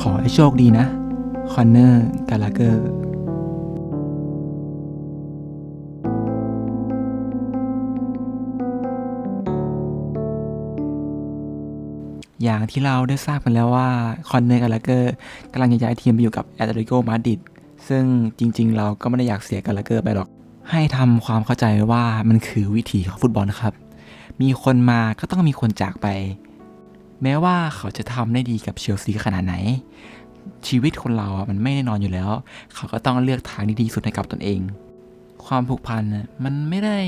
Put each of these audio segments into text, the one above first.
ขอให้โชคดีนะ คอนเนอร์กาลาเกอร์อย่างที่เราได้ทราบกันแล้วว่า คอนเนอร์กาลาเกอร์กำลังจะย้ายทีมไปอยู่กับแอตเลติโกมาดริดซึ่งจริง ๆ เราก็ไม่ได้อยากเสียกาลาเกอร์ไปหรอก ให้ทำความเข้าใจว่ามันคือวิถีของฟุตบอลครับ มีคนมาก็ต้องมีคนจากไป แม้ว่าเขาจะทำได้ดีกับเชลซีขนาดไหน ชีวิตคนเราอะมันไม่แน่นอนอยู่แล้ว เขาก็ต้องเลือกทางที่ดีสุดให้กับตนเอง ความผูกพันมันไม่ได้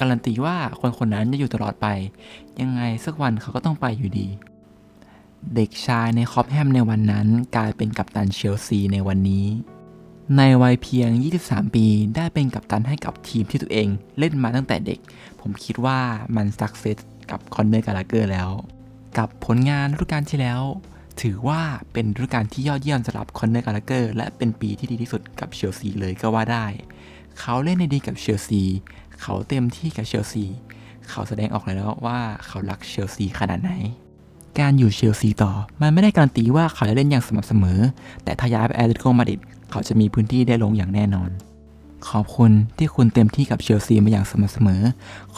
การันตีว่าคนคนนั้นจะอยู่ตลอดไป ยังไงสักวันเขาก็ต้องไปอยู่ดี เด็กชายในคอปแฮมในวันนั้นกลายเป็นกัปตันเชลซีในวันนี้ในวัยเพียง 23 ปี ได้เป็นกัปตันให้กับทีมที่ตัวเองเล่นมาตั้งแต่เด็ก ผมคิดว่ามันสักเซสกับคอนเนอร์กาลาเกอร์แล้ว กับผลงานฤดูกาลที่แล้ว ถือว่าเป็นฤดูกาลที่ยอดเยี่ยมสำหรับคอนเนอร์กาลเกอร์และเป็นปีที่ดีที่สุดกับเชลซีเลยก็ว่าได้ เขาเล่นในดีกับเชลซีเขาเต็มที่กับเชลซีเขาแสดงออกเลยแล้วว่าเขารักเชลซีขนาดไหน การอยู่เชลซีต่อ มันไม่ได้การันตีว่าเขาจะเล่นอย่างสม่ำเสมอ แต่ถ้าย้ายไปแอตเลติโกมาดริดเขาจะมีพื้นที่ได้ลงอย่างแน่นอน ขอบคุณที่คุณเต็มที่กับเชลซีมาอย่างสม่ำเสมอ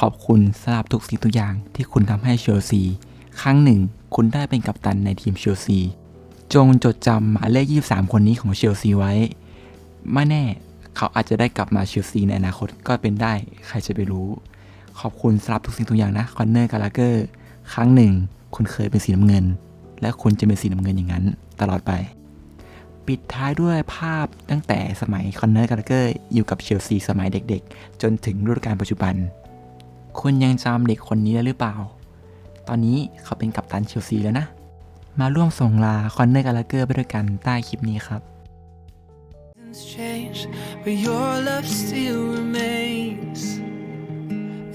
ขอบคุณสำหรับทุกสิ่งทุกอย่างที่คุณทำให้เชลซี ครั้งหนึ่ง คุณได้เป็นกัปตันในทีมเชลซี จงจดจำหมายเลข 23 คนนี้ของเชลซีไว้ ไม่แน่เขาอาจจะได้กลับมาเชลซีในอนาคตก็เป็นได้ ใครจะไปรู้ ขอบคุณสำหรับทุกสิ่งทุกอย่างนะคอนเนอร์กาลาเกอร์ครั้งหนึ่ง คุณเคยเป็นสีน้ำเงิน และคุณจะเป็นสีน้ำเงินอย่างนั้น ตลอดไป ปิดท้ายด้วยภาพตั้งแต่สมัยคอนเนอร์กาลาเกอร์อยู่กับเชลซีสมัยเด็กๆ จนถึงฤดูกาลปัจจุบัน คุณยังจำเด็กคนนี้ได้หรือเปล่า ตอนนี้เขาเป็นกัปตันเชลซีแล้วนะ มาร่วมส่งลาคอนเนอร์กาลาเกอร์ไปด้วยกันใต้คลิปนี้ครับ change, but your love still remains.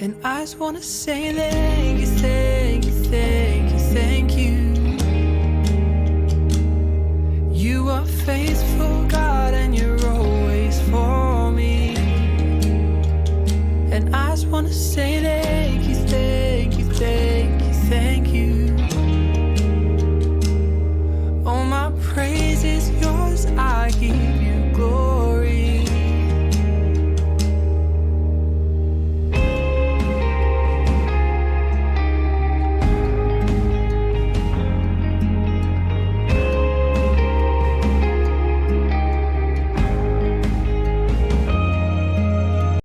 And I just wanna say thank you, thank you, thank you, thank you